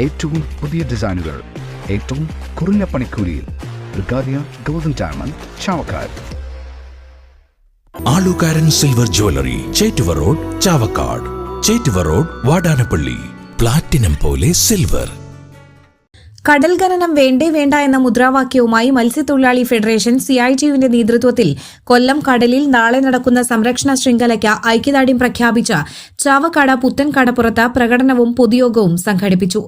ഏറ്റവും പുതിയ ഡിസൈനുകൾ ഏറ്റവും കുറഞ്ഞ പണിക്കൂലിയിൽ. Brigadia golden diamond Chavakkad. Alukkaran silver jewellery Chettuva road Chavakkad. Chettuva road Vadanappally. Platinum പോലെ സിൽവർ. കടൽ ഖനനം വേണ്ടേ വേണ്ട എന്ന മുദ്രാവാക്യവുമായി മത്സ്യത്തൊഴിലാളി ഫെഡറേഷൻ സി ഐ ടിയുവിന്റെ നേതൃത്വത്തിൽ കൊല്ലം കടലിൽ നാളെ നടക്കുന്ന സംരക്ഷണ ശൃംഖലയ്ക്ക് ഐക്യദാർഢ്യം പ്രഖ്യാപിച്ച ചാവക്കാട് പുത്തൻകടപ്പുറത്ത് പ്രകടനവും പൊതുയോഗവും സംഘടിപ്പിച്ചു.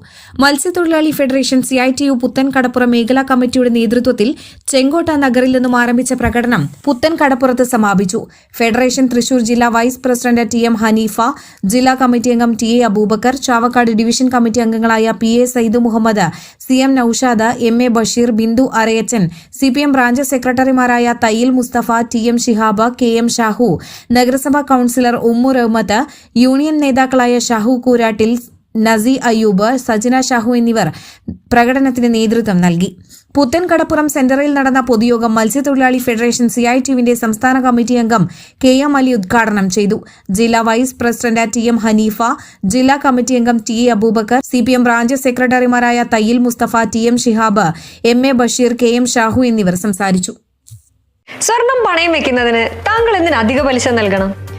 മത്സ്യത്തൊഴിലാളി ഫെഡറേഷൻ സിഐടിയു പുത്തൻകടപ്പുറം മേഖലാ കമ്മിറ്റിയുടെ നേതൃത്വത്തിൽ ചെങ്കോട്ട നഗറിൽ നിന്നും ആരംഭിച്ച പ്രകടനം പുത്തൻകടപ്പുറത്ത് സമാപിച്ചു. ഫെഡറേഷൻ തൃശൂർ ജില്ലാ vice president T M Hanifa ജില്ലാ കമ്മിറ്റി അംഗം T A Abubakar Chavakkad division committee അംഗങ്ങളായ P A Sayyid Muhammad C M Naushad M A Basheer Bindu Arayachan C P M branch സെക്രട്ടറിമാരായ Thayyil Musthafa T M Shihab K M Shahu നഗരസഭാ councillor Umm റഹ്മത്ത് union നേതാക്കളായ ഷാഹു കൂരാട്ടിൽ നസി അയ്യൂബ് സജന ഷാഹു എന്നിവർ പ്രകടനത്തിന് നേതൃത്വം നൽകി. പുത്തൻകടപ്പുറം സെന്ററിൽ നടന്ന പൊതുയോഗം മത്സ്യത്തൊഴിലാളി ഫെഡറേഷൻ സിഐടിയുവിന്റെ സംസ്ഥാന കമ്മിറ്റി അംഗം കെ എം അലി ഉദ്ഘാടനം ചെയ്തു. ജില്ലാ vice president T M Hanifa ജില്ലാ കമ്മിറ്റി അംഗം T A Abubakar C P M branch സെക്രട്ടറിമാരായ Thayyil Musthafa T M Shihab M A Basheer K M Shahu എന്നിവർ സംസാരിച്ചു. സ്വർണം പണയം വെക്കുന്നതിന് താങ്കൾ എന്തിന് അധിക പലിശ നൽകണം?